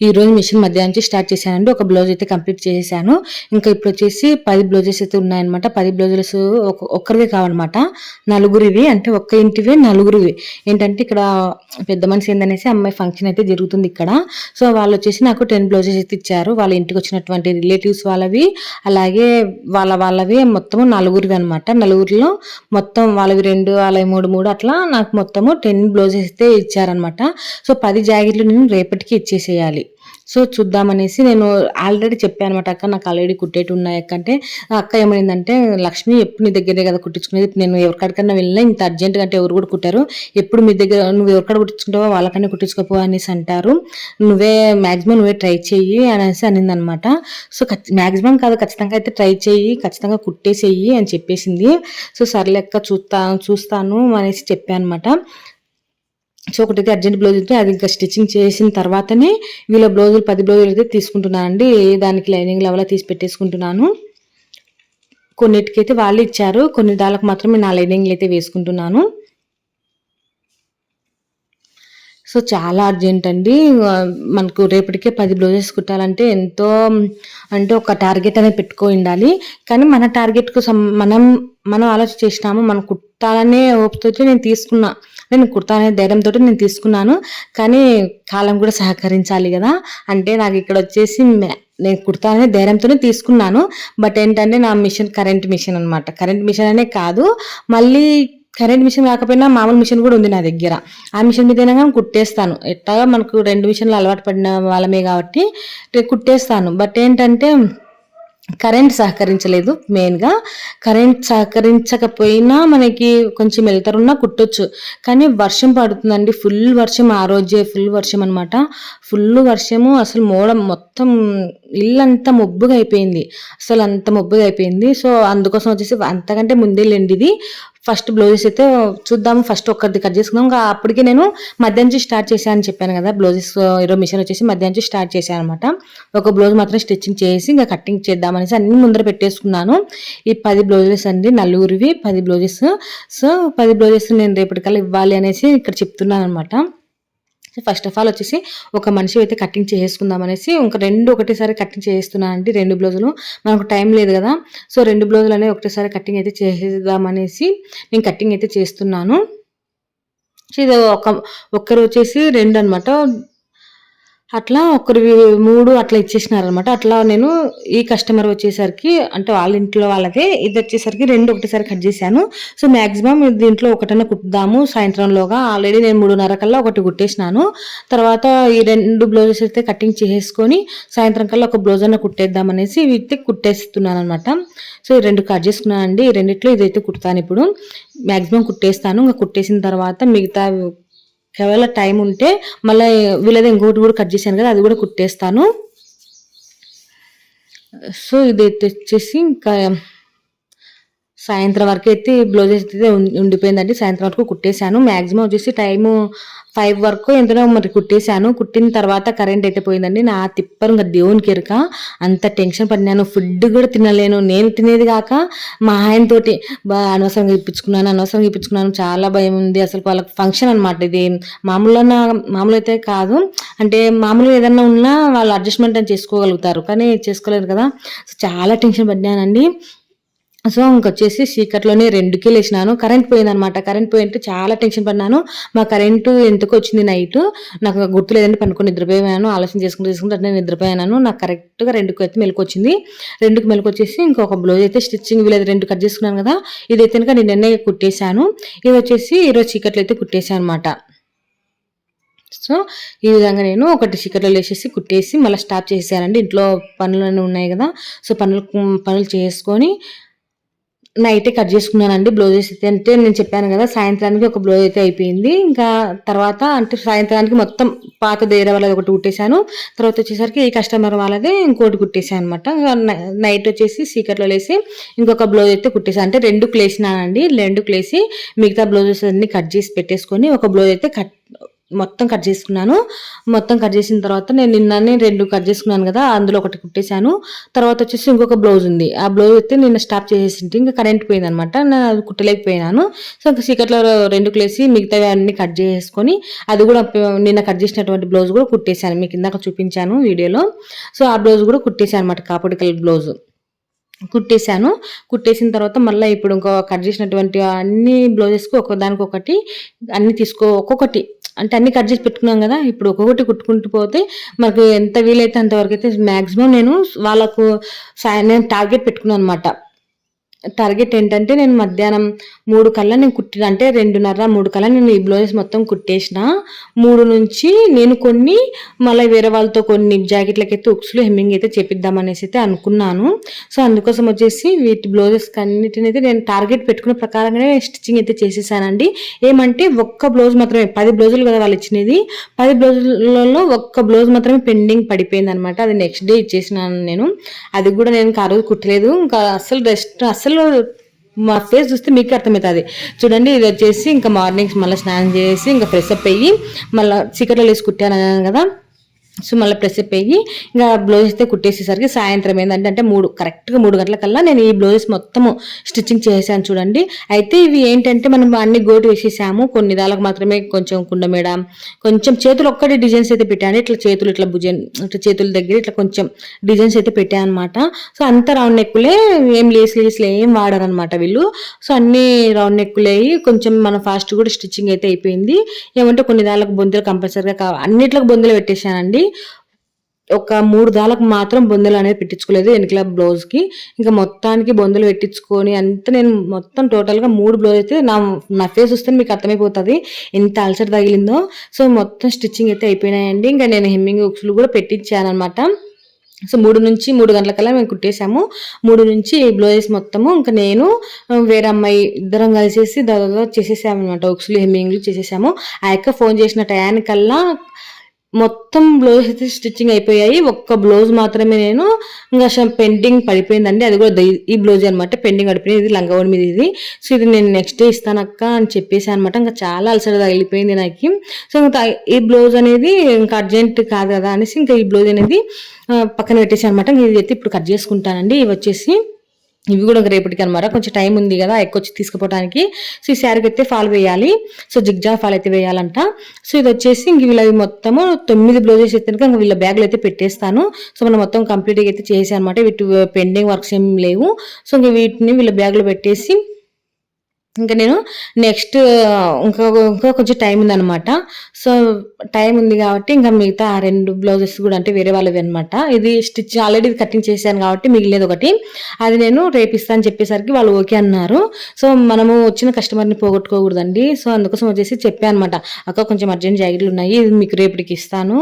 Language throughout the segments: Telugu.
ఈ రోజు మిషన్ మధ్యాహ్నం నుంచి స్టార్ట్ చేశానండి. ఒక బ్లౌజ్ అయితే కంప్లీట్ చేసేసాను ఇంకా ఇప్పుడు వచ్చేసి పది బ్లౌజెస్ అయితే ఉన్నాయన్నమాట. పది బ్లౌజెస్ ఒక్కరివే కావన్నమాట. నలుగురివి అంటే ఒక్క ఇంటివే నలుగురివి. ఏంటంటే ఇక్కడ పెద్ద మనిషి ఏందనేసి అమ్మాయి ఫంక్షన్ అయితే జరుగుతుంది ఇక్కడ. సో వాళ్ళు వచ్చేసి నాకు టెన్ బ్లౌజెస్ అయితే ఇచ్చారు. వాళ్ళ ఇంటికి వచ్చినటువంటి రిలేటివ్స్ వాళ్ళవి అలాగే వాళ్ళ వాళ్ళవి మొత్తము నలుగురివి అనమాట నలుగురిలో మొత్తం వాళ్ళవి రెండు వాళ్ళవి మూడు మూడు అట్లా నాకు మొత్తము టెన్ బ్లౌజెస్ అయితే ఇచ్చారనమాట సో పది జాకెట్లు నేను రేపటికి ఇచ్చేసేయాలి. సో చూద్దామనేసి నేను ఆల్రెడీ చెప్పాను అనమాట అక్క నాకు ఆల్రెడీ కుట్టేటి ఉన్నాయి అక్క అంటే అక్క ఏమైందంటే లక్ష్మి ఎప్పుడు నీ దగ్గరే కదా కుట్టించుకునేది? నేను ఎవరికాడికన్నా వెళ్ళినా ఇంత అర్జెంట్గా అంటే ఎవరు కూడా కుట్టారు. ఎప్పుడు మీ దగ్గర నువ్వు ఎవరికాడ కుట్టించుకుంటావో వాళ్ళకన్నా కుట్టించుకోపో అనేసి అంటారు. నువ్వే మ్యాక్సిమం నువ్వే ట్రై చెయ్యి అనేసి అనింది అనమాట సో మ్యాక్సిమం కాదు ఖచ్చితంగా అయితే ట్రై చెయ్యి ఖచ్చితంగా కుట్టేసేయి అని చెప్పేసింది. సో సర్లెక్క చూస్తా చూస్తాను అనేసి చెప్పాను అనమాట సో ఒకటైతే అర్జెంట్ బ్లౌజ్ ఉంటే అది ఇంకా స్టిచ్చింగ్ చేసిన తర్వాతనే వీళ్ళ బ్లౌజులు పది బ్లౌజులు అయితే తీసుకుంటున్నానండి. దానికి లైనింగ్ లెవెల్ తీసి పెట్టేసుకుంటున్నాను. కొన్నిటికైతే వాళ్ళు ఇచ్చారు. కొన్ని దానికి మాత్రమే నా లైనింగ్లు అయితే వేసుకుంటున్నాను. సో చాలా అర్జెంట్ అండి. మనకు రేపటికే పది బ్లౌజెస్ కుట్టాలంటే ఎంతో అంటే ఒక టార్గెట్ అనేది పెట్టుకో ఉండాలి. కానీ మన టార్గెట్కు మనం మనం ఆలోచన చేసినాము మనం కుట్టాలనే ఓపుతో నేను తీసుకున్నా. నేను కుడతానే ధైర్యంతో నేను తీసుకున్నాను. కానీ కాలం కూడా సహకరించాలి కదా. అంటే నాకు ఇక్కడ వచ్చేసి నేను కుడతానే ధైర్యంతోనే తీసుకున్నాను. బట్ ఏంటంటే నా మిషన్ కరెంట్ మిషన్ అనమాట కరెంట్ మిషన్ అనే కాదు. మళ్ళీ కరెంట్ మిషన్ కాకపోయినా మామూలు మిషన్ కూడా ఉంది నా దగ్గర. ఆ మిషన్ మీద కానీ కుట్టేస్తాను. ఎట్టాగా మనకు రెండు మిషన్లు అలవాటు పడిన వాళ్ళమే కాబట్టి కుట్టేస్తాను. బట్ ఏంటంటే కరెంట్ సహకరించలేదు మెయిన్గా. కరెంట్ సహకరించకపోయినా మనకి కొంచెం వెళ్తారున్నా కుట్టొచ్చు. కానీ వర్షం పడుతుందండి. ఫుల్ వర్షం ఆ రోజే ఫుల్ వర్షం అనమాట ఫుల్ వర్షము అసలు మోడం మొత్తం ఇల్లంతా మొబ్బుగా అయిపోయింది. అసలు అంత మొబ్బుగా అయిపోయింది. సో అందుకోసం వచ్చేసి అంతకంటే ముందే లేండి ఇది ఫస్ట్ బ్లౌజెస్ అయితే చూద్దాము ఫస్ట్ ఒక్కరిది కట్ చేసుకుందాం. ఇంకా అప్పటికే నేను మధ్యాహ్నం స్టార్ట్ చేశాను అని చెప్పాను కదా బ్లౌజెస్ ఈరోజు మిషన్ వచ్చేసి మధ్యాహ్నం స్టార్ట్ చేశాను అనమాట ఒక బ్లౌజ్ మాత్రం స్టిచ్చింగ్ చేసి ఇంకా కటింగ్ చేద్దామనేసి అన్ని ముందర పెట్టేసుకున్నాను. ఈ పది బ్లౌజెస్ అండి నలుగురివి పది బ్లౌజెస్. సో పది బ్లౌజెస్ నేను రేపటికల్లా ఇవ్వాలి అనేసి ఇక్కడ చెప్తున్నాను అనమాట ఫస్ట్ ఆఫ్ ఆల్ వచ్చేసి ఒక మనిషి అయితే కటింగ్ చేసుకుందాం అనేసి ఇంకా రెండు ఒకటేసారి కటింగ్ చేస్తున్నాను అండి. రెండు బ్లౌజులు మనకు టైం లేదు కదా. సో రెండు బ్లౌజులు అనేవి ఒకటేసారి కటింగ్ అయితే చేసేద్దామనేసి నేను కటింగ్ అయితే చేస్తున్నాను. ఇది ఒక ఒక్కరు వచ్చేసి రెండు అనమాట అట్లా ఒకరి మూడు అట్లా ఇచ్చేసినారనమాట అట్లా నేను ఈ కస్టమర్ వచ్చేసరికి అంటే వాళ్ళ ఇంట్లో వాళ్ళదే ఇది వచ్చేసరికి రెండు ఒకటేసారి కట్ చేశాను. సో మ్యాక్సిమం దీంట్లో ఒకటన్నా కుట్టుదాము. సాయంత్రంలోగా ఆల్రెడీ నేను మూడున్నర కల్లా ఒకటి కుట్టేసినాను. తర్వాత ఈ రెండు బ్లౌజెస్ అయితే కటింగ్ చేసేసుకొని సాయంత్రం కల్లా ఒక బ్లౌజ్ అన్న కుట్టేద్దాం అనేసి వీటి కుట్టేస్తున్నాను అనమాట సో ఈ రెండు కట్ చేసుకున్నాను అండి. ఈ రెండిట్లో ఇదైతే కుడతాను ఇప్పుడు. మ్యాక్సిమం కుట్టేస్తాను. ఇంకా కుట్టేసిన తర్వాత మిగతా ఒకవేళ టైం ఉంటే మళ్ళీ వీళ్ళది ఇంకోటి కూడా కట్ చేశాను కదా అది కూడా కుట్టేస్తాను. సో ఇది వచ్చేసి ఇంకా సాయంత్రం వరకు అయితే బ్లౌజ్ అయితే ఉండిపోయిందండి. సాయంత్రం వరకు కుట్టేశాను. మ్యాక్సిమం వచ్చేసి టైము ఫైవ్ వరకు ఎంతనో మరి కుట్టేశాను. కుట్టిన తర్వాత కరెంట్ అయితే పోయిందండి. నా తిప్పరు ఇంకా దేవునికి ఎరక అంత టెన్షన్ పడినాను. ఫుడ్ కూడా తినలేను. నేను తినేది కాక మా ఆయనతోటి అనవసరంగా ఇప్పించుకున్నాను అనవసరంగా ఇప్పించుకున్నాను. చాలా భయం ఉంది. అసలు వాళ్ళకి ఫంక్షన్ అనమాట ఇది. మామూలు మామూలు అయితే కాదు. అంటే మామూలుగా ఏదన్నా ఉన్నా వాళ్ళు అడ్జస్ట్మెంట్ అని చేసుకోగలుగుతారు. కానీ చేసుకోలేరు కదా. చాలా టెన్షన్ పడినానండి. సో ఇంకొచ్చేసి చీకట్లోనే రెండుకి లేచినాను. కరెంట్ పోయిందనమాట. కరెంట్ పోయింటే చాలా టెన్షన్ పడినాను. మా కరెంటు ఎందుకు వచ్చింది నైట్? నాకు గుర్తు లేదంటే పనుకొని నిద్రపోయాను. ఆలోచన చేసుకుంటూ చేసుకుంటూ అట్లా నిద్రపోయాను. నాకు కరెక్ట్గా రెండుకి అయితే మెలకు వచ్చింది రెండుకి మెలకు వచ్చేసి ఇంకొక బ్లౌజ్ అయితే స్టిచ్చింగ్ వీలైతే రెండు కట్ చేసుకున్నాను కదా. ఇదైతే కనుక నేను నిన్నే కుట్టేశాను. ఇది వచ్చేసి ఈరోజు చీకట్లు అయితే కుట్టేశాను అనమాట సో ఈ విధంగా నేను ఒకటి చీకట్లో వేసేసి కుట్టేసి మళ్ళీ స్టాప్ చేసేసానండి. ఇంట్లో పనులన్నీ ఉన్నాయి కదా. సో పనులు పనులు చేసుకొని నైటే కట్ చేసుకున్నానండి. బ్లౌజెస్ అయితే అంటే నేను చెప్పాను కదా సాయంత్రానికి ఒక బ్లౌజ్ అయితే అయిపోయింది. ఇంకా తర్వాత అంటే సాయంత్రానికి మొత్తం పాత దేరే వాళ్ళది ఒకటి కుట్టేశాను. తర్వాత వచ్చేసరికి ఈ కస్టమర్ వాళ్ళది ఇంకోటి కుట్టేశాను అనమాట నైట్ వచ్చేసి సీకర్లో వేసి ఇంకొక బ్లౌజ్ అయితే కుట్టేసాను అంటే రెండు క్లేసినానండి. రెండు క్లేసి మిగతా బ్లౌజెస్ అన్ని కట్ చేసి పెట్టేసుకొని ఒక బ్లౌజ్ అయితే కట్ మొత్తం కట్ చేసుకున్నాను. మొత్తం కట్ చేసిన తర్వాత నేను నిన్ననే రెండు కట్ చేసుకున్నాను కదా అందులో ఒకటి కుట్టేశాను. తర్వాత వచ్చేసి ఇంకొక బ్లౌజ్ ఉంది. ఆ బ్లౌజ్ అయితే నిన్న స్టాప్ చేసేసింటే ఇంకా కరెంట్ పోయిందనమాట. నేను అది కుట్టలేకపోయినాను. సో ఇంకా చీకట్లో రెండు క్లేసి మిగతావి అన్ని కట్ చేసుకొని అది కూడా నిన్న కట్ చేసినటువంటి బ్లౌజ్ కూడా కుట్టేశాను. మీకు ఇందాక చూపించాను వీడియోలో. సో ఆ బ్లౌజ్ కూడా కుట్టేశాను అనమాట కాపడి కలర్ బ్లౌజ్. కుట్టేశాను. కుట్టేసిన తర్వాత మళ్ళీ ఇప్పుడు ఇంకో కట్ చేసినటువంటి అన్ని బ్లౌజెస్కి ఒకదానికి ఒకటి అన్ని తీసుకో ఒక్కొక్కటి. అంటే అన్ని కట్ చేసి పెట్టుకున్నాం కదా ఇప్పుడు ఒక్కొక్కటి కుట్టుకుంటూ పోతే మనకు ఎంత వీలైతే అంతవరకు అయితే మ్యాక్సిమం నేను వాళ్ళకు నేను టార్గెట్ పెట్టుకున్నాను అనమాట టార్గెట్ ఏంటంటే నేను మధ్యాహ్నం మూడు కల్లా నేను కుట్టిన అంటే రెండున్నర మూడు కల్లా నేను ఈ బ్లౌజెస్ మొత్తం కుట్టేసిన. మూడు నుంచి నేను కొన్ని మళ్ళీ వేరే వాళ్ళతో కొన్ని జాకెట్లకి అయితే ఉక్స్లు హెమ్మింగ్ అయితే చేపిద్దాం అయితే అనుకున్నాను. సో అందుకోసం వచ్చేసి వీటి బ్లౌజెస్ అన్నిటిని అయితే నేను టార్గెట్ పెట్టుకున్న ప్రకారంగానే స్టిచ్చింగ్ అయితే చేసేసానండి. ఏమంటే ఒక్క బ్లౌజ్ మాత్రమే పది బ్లౌజులు కదా వాళ్ళు ఇచ్చినది. పది బ్లౌజులలో ఒక్క బ్లౌజ్ మాత్రమే పెండింగ్ పడిపోయింది అనమాట అది నెక్స్ట్ డే ఇచ్చేసినాను నేను. అది కూడా నేను ఆ రోజు కుట్టలేదు. ఇంకా అసలు రెస్ట్ అసలు మా ఫేస్ చూస్తే మీకు అర్థమవుతుంది. చూడండి ఇది వచ్చేసి ఇంకా మార్నింగ్స్ మళ్ళీ స్నానం చేసి ఇంకా ఫ్రెష్ అప్ అయ్యి మళ్ళీ చీకట్లో వేసి కుట్టాను కదా. సో మళ్ళీ ప్రెస్ అయ్యి ఇంకా బ్లౌజ్ అయితే కుట్టేసేసరికి సాయంత్రం ఏంటంటే అంటే మూడు కరెక్ట్గా మూడు గంటల కల్లా నేను ఈ బ్లౌజెస్ మొత్తము స్టిచ్చింగ్ చేశాను చూడండి. అయితే ఇవి ఏంటంటే మనం అన్ని గోటు వేసేసాము. కొన్ని దాలకు మాత్రమే కొంచెం కుండమేడ కొంచెం చేతులు ఒక్కటి డిజైన్స్ అయితే పెట్టాను. ఇట్లా చేతులు ఇట్లా భుజన్ ఇట్లా చేతుల దగ్గర ఇట్లా కొంచెం డిజైన్స్ అయితే పెట్టాను అనమాట సో అంత రౌండ్ నెక్కులే ఏం లేస్ లేస్లే ఏం వాడరనమాట వీళ్ళు. సో అన్ని రౌండ్ నెక్కులే కొంచెం మన ఫాస్ట్ కూడా స్టిచ్చింగ్ అయితే అయిపోయింది. ఏమంటే కొన్ని దానికి బొందెలు కంపల్సరీగా అన్నిట్లకు బొందెలు పెట్టేశానండి. ఒక మూడు దాలకు మాత్రం బొందలు అనేది పెట్టించుకోలేదు వెనకల బ్లౌజ్కి ఇంకా మొత్తానికి బొందలు పెట్టించుకొని అంతా నేను మొత్తం టోటల్గా మూడు బ్లౌజ్ అయితే నా నా ఫేస్ వస్తే మీకు అర్థమైపోతుంది ఎంత అల్సర్ తగిలిందో. సో మొత్తం స్టిచ్చింగ్ అయితే అయిపోయినాయండి. ఇంకా నేను హెమ్మింగ్ ఉక్స్లు కూడా పెట్టించాను అనమాట సో మూడు నుంచి మూడు గంటల కల్లా మేము కుట్టేసాము మూడు నుంచి బ్లౌజెస్ మొత్తము ఇంకా నేను వేరే అమ్మాయి ఇద్దరం కలిసేసి దాదాపు చేసేసాము అనమాట ఉక్స్లు హెమ్మింగ్లు చేసేసాము. ఆ యొక్క ఫోన్ చేసిన టయానికల్లా మొత్తం బ్లౌజ్ అయితే స్టిచ్చింగ్ అయిపోయాయి. ఒక్క బ్లౌజ్ మాత్రమే నేను ఇంకా పెండింగ్ పడిపోయిందండి. అది కూడా ఈ బ్లౌజ్ అనమాట పెండింగ్ పడిపోయింది. ఇది లంగవడి మీద ఇది. సో ఇది నేను నెక్స్ట్ డే ఇస్తాను అక్క అని చెప్పేసి అనమాట ఇంకా చాలా అలసట తగిలిపోయింది నాకు. సో ఇంకా ఈ బ్లౌజ్ అనేది ఇంకా అర్జెంట్ కాదు కదా అనేసి ఇంకా ఈ బ్లౌజ్ అనేది పక్కన పెట్టేసి అనమాట ఇది అయితే ఇప్పుడు కట్ చేసుకుంటానండి. ఇవి వచ్చేసి ఇవి కూడా రేపటికి అనమాట కొంచెం టైం ఉంది కదా ఎక్కువ వచ్చి తీసుకుపోవడానికి సో ఈ శారీకి అయితే ఫాల్ వేయాలి. సో జిగ్జా ఫాల్ అయితే వేయాలంట. సో ఇది వచ్చేసి ఇంక వీళ్ళవి మొత్తము తొమ్మిది బ్లౌజెస్ అయితే ఇంకా వీళ్ళ బ్యాగ్లు అయితే పెట్టేస్తాను. సో మనం మొత్తం కంప్లీట్గా అయితే చేసాను అనమాట వీటి పెండింగ్ వర్క్స్ ఏం లేవు. సో ఇంక వీటిని వీళ్ళ బ్యాగ్లో పెట్టేసి ఇంకా నేను నెక్స్ట్ ఇంకా ఇంకా కొంచెం టైం ఉందనమాట సో టైం ఉంది కాబట్టి ఇంకా మిగతా ఆ రెండు బ్లౌజెస్ కూడా అంటే వేరే వాళ్ళవి అనమాట ఇది స్టిచ్ ఆల్రెడీ కటింగ్ చేశాను కాబట్టి మిగిలేదు ఒకటి. అది నేను రేపిస్తాను చెప్పేసరికి వాళ్ళు ఓకే అన్నారు. సో మనము వచ్చిన కస్టమర్ని పోగొట్టుకోకూడదండి. సో అందుకోసం వచ్చేసి చెప్పాను అనమాట అక్క కొంచెం అర్జెంట్ జాకెట్లు ఉన్నాయి. ఇది మీకు రేపటికి ఇస్తాను.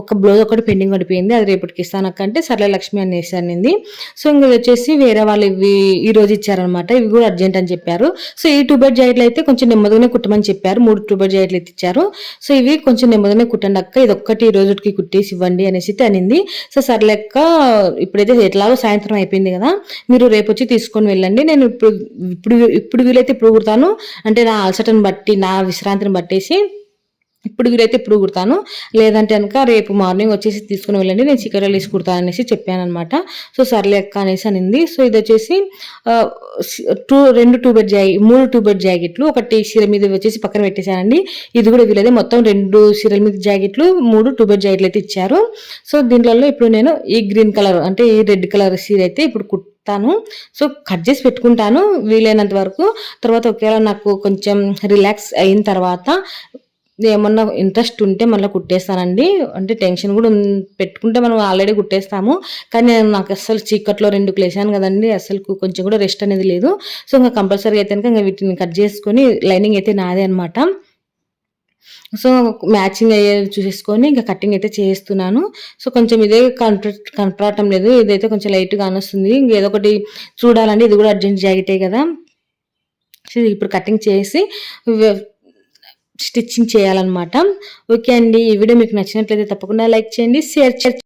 ఒక బ్లౌజ్ ఒకటి పెండింగ్ పడిపోయింది అది రేపటికి ఇస్తాను అక్క అంటే సర్లే లక్ష్మి అనేసి అనింది. సో ఇంకా వచ్చేసి వేరే వాళ్ళు ఇవి ఈ రోజు ఇచ్చారనమాట ఇవి కూడా అర్జెంట్ అని చెప్పారు. సో ఈ టూ బెడ్ జాయిట్లు అయితే కొంచెం నెమ్మదిగానే కుట్టమని చెప్పారు. మూడు టూ బెడ్ జాయిట్లు అయితే ఇచ్చారు. సో ఇవి కొంచెం నెమ్మదిగానే కుట్టండి అక్క. ఇది ఒక్కటి ఈ రోజుకి కుట్టేసి ఇవ్వండి అనేసి అయితే అనింది. సో సర్లేక్క ఇప్పుడైతే ఎట్లాగో సాయంత్రం అయిపోయింది కదా. మీరు రేపు వచ్చి తీసుకొని వెళ్ళండి. నేను ఇప్పుడు ఇప్పుడు ఇప్పుడు వీలైతే ఇప్పుడు కుడతాను. అంటే నా అలసటను బట్టి నా విశ్రాంతిని బట్టేసి ఇప్పుడు వీరైతే ఇప్పుడు కుడతాను. లేదంటే కనుక రేపు మార్నింగ్ వచ్చేసి తీసుకుని వెళ్ళండి నేను చికెన్ రైస్ కుడతాను అనేసి చెప్పాను అనమాట సో సర్లే అక్క అనేసి అనింది. సో ఇది వచ్చేసి టూ రెండు టూ బెడ్ జాకెట్ మూడు టూ బెడ్ జాకెట్లు ఒకటి చీర మీద వచ్చేసి పక్కన పెట్టేశానండి. ఇది కూడా వీలైతే మొత్తం రెండు చీరల మీద జాకెట్లు మూడు టూ బెడ్ జాకెట్లు అయితే ఇచ్చారు. సో దీంట్లో ఇప్పుడు నేను ఈ గ్రీన్ కలర్ అంటే ఈ రెడ్ కలర్ చీర అయితే ఇప్పుడు కుట్టాను సో కట్ చేసి పెట్టుకుంటాను వీలైనంత వరకు. తర్వాత ఒకవేళ నాకు కొంచెం రిలాక్స్ అయిన తర్వాత ఏమన్నా ఇంట్రెస్ట్ ఉంటే మళ్ళీ కుట్టేస్తానండి. అంటే టెన్షన్ కూడా పెట్టుకుంటే మనం ఆల్రెడీ కుట్టేస్తాము. కానీ నేను నాకు అసలు చీకట్లో రెండు క్లేసాను కదండి. అసలు కొంచెం కూడా రెస్ట్ అనేది లేదు. సో ఇంకా కంపల్సరీ అయితే ఇంకా వీటిని కట్ చేసుకొని లైనింగ్ అయితే నాదే అనమాట సో మ్యాచింగ్ అయ్యే చూసేసుకొని ఇంకా కటింగ్ అయితే చేస్తున్నాను. సో కొంచెం ఇదే కంట్రాక్ట్ కనపడటం లేదు. ఇదైతే కొంచెం లైట్గా అనొస్తుంది ఇంకేదో ఒకటి చూడాలండి. ఇది కూడా అర్జెంట్ జాకెటే కదా. సో ఇప్పుడు కటింగ్ చేసి స్టిచ్చింగ్ చేయాలన్నమాట. ఓకే అండి ఈ వీడియో మీకు నచ్చినట్లయితే తప్పకుండా లైక్ చేయండి షేర్ చేయండి.